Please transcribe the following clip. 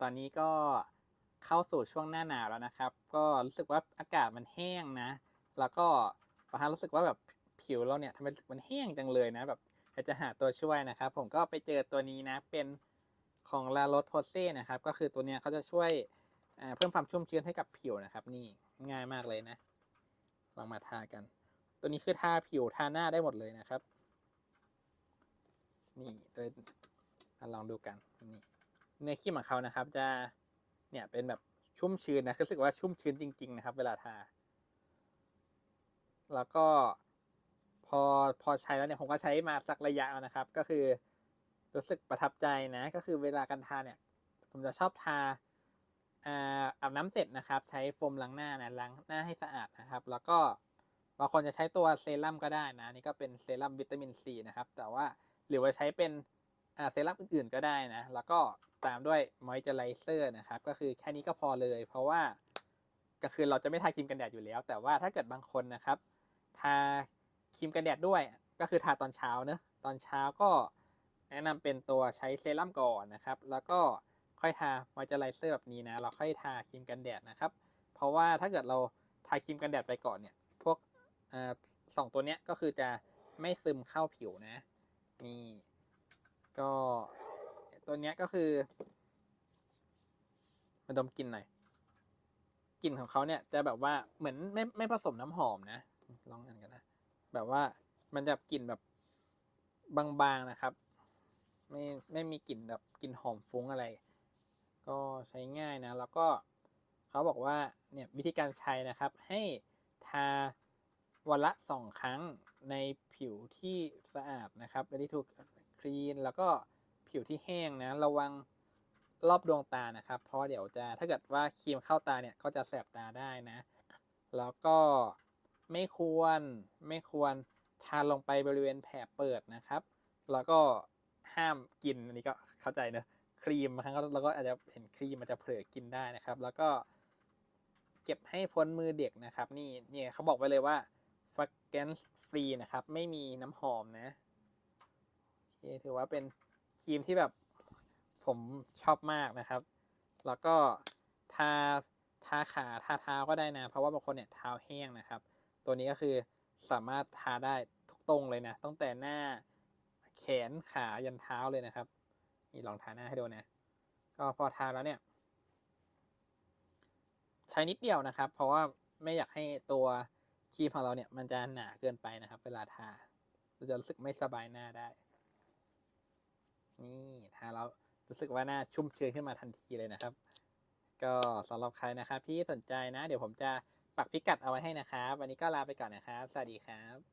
ตอนนี้ก็เข้าสู่ช่วงหน้าหนาวแล้วนะครับ ก็รู้สึกว่าอากาศมันแห้งนะ แล้วก็ประธานรู้สึกว่าแบบผิวเราเนี่ยทำไมรู้สึกมันแห้งจังเลยนะแบบอยากจะหาตัวช่วยนะครับ ผมก็ไปเจอตัวนี้นะเป็นของลาโรสโพเซ่นะครับ ก็คือตัวเนี้ยเขาจะช่วยเพิ่มความชุ่มชื้นให้กับผิวนะครับ นี่ง่ายมากเลยนะ ลองมาทากัน ตัวนี้คือทาผิวทาหน้าได้หมดเลยนะครับ นี่โดยลองดูกันนี่ เนื้อครีมของเขานะครับ จะเนี่ยเป็นแบบชุ่มชื้นนะรู้สึกว่าชุ่มชื้นจริง ๆ นะครับ เวลาทา แล้วก็พอพอใช้แล้วเนี่ยผมก็ใช้มาสักระยะแล้วนะครับ ก็คือรู้สึกประทับใจนะ ก็คือเวลาการทาเนี่ย ผมจะชอบทาอ่าอาบน้ำเสร็จนะครับ ใช้โฟมล้างหน้านะล้างหน้าให้สะอาดนะครับ แล้วก็บางคนจะใช้ตัวเซรั่มก็ได้นะนี่ก็เป็นเซรั่มวิตามินซีนะครับ แต่ว่าหรือว่าใช้เป็นเซรั่มอื่นๆก็ได้นะ แล้วก็ ตามด้วยมอยเจอไรเซอร์นะครับ ก็คือแค่นี้ก็พอเลย เพราะว่าก็คือเราจะไม่ทาครีมกันแดดอยู่แล้ว แต่ว่าถ้าเกิดบางคนนะครับ ทาครีมกันแดดด้วย ก็คือทาตอนเช้าเนอะตอนเช้าก็แนะนำเป็นตัวใช้เซรั่มก่อนนะครับ แล้วก็ค่อยทามอยเจอไรเซอร์แบบนี้นะ เราค่อยทาครีมกันแดดนะครับ เพราะว่าถ้าเกิดเราทาครีมกันแดดไปก่อนเนี่ย พวกอสองตัวเนี้ยก็คือจะไม่ซึมเข้าผิวนะ นี่ ก็ ตัวเนี้ยก็คือ มาดมกลิ่นหน่อยกลิ่นของเขาเนี่ยจะแบบว่าเหมือนไม่ไม่ผสมน้ำหอมนะลองกันกันนะแบบว่ามันจะกลิ่นแบบบางๆนะครับ ไม่ไม่มีกลิ่นแบบกลิ่นหอมฟุ้งอะไร ก็ใช้ง่ายนะ แล้วก็เขาบอกว่าเนี่ยวิธีการใช้นะครับ ให้ทาวันละสองครั้งในผิวที่สะอาดนะครับ ready to clean แล้วก็ ผิวที่แห้งนะระวังรอบดวงตานะครับ เพราะเดี๋ยวจะถ้าเกิดว่าครีมเข้าตาเนี่ยก็จะแสบตาได้นะ แล้วก็ไม่ควรไม่ควรทาลงไปบริเวณแผลเปิดนะครับ แล้วก็ห้ามกินอันนี้ก็เข้าใจเนอะครีมบางครั้งเราก็อาจจะเห็นครีมมันจะเผลอกินได้นะครับ แล้วก็เก็บให้พ้นมือเด็กนะครับ นี่เนี่ยเขาบอกไว้เลยว่า fragrance free นะครับ ไม่มีน้ำหอมนะโอเคถือว่าเป็น ครีมที่แบบผมชอบมากนะครับ แล้วก็ทาทาขาทาเท้าก็ได้นะ เพราะว่าบางคนเนี่ยเท้าแห้งนะครับ ตัวนี้ก็คือสามารถทาได้ทุกตรงเลยนะ ตั้งแต่หน้าแขนขายันเท้าเลยนะครับ นี่ลองทาหน้าให้ดูนะ ก็พอทาแล้วเนี่ย ใช้นิดเดียวนะครับ เพราะว่าไม่อยากให้ตัวครีมของเราเนี่ยมันจะหนาเกินไปนะครับ เวลาทาเราจะรู้สึกไม่สบายหน้าได้ นี่ทาแล้วรู้สึกว่าหน้าชุ่มชื้นขึ้นมาทันทีเลยนะครับ ก็สำหรับใครนะครับที่สนใจนะ เดี๋ยวผมจะปักพิกัดเอาไว้ให้นะครับ วันนี้ก็ลาไปก่อนนะครับ สวัสดีครับ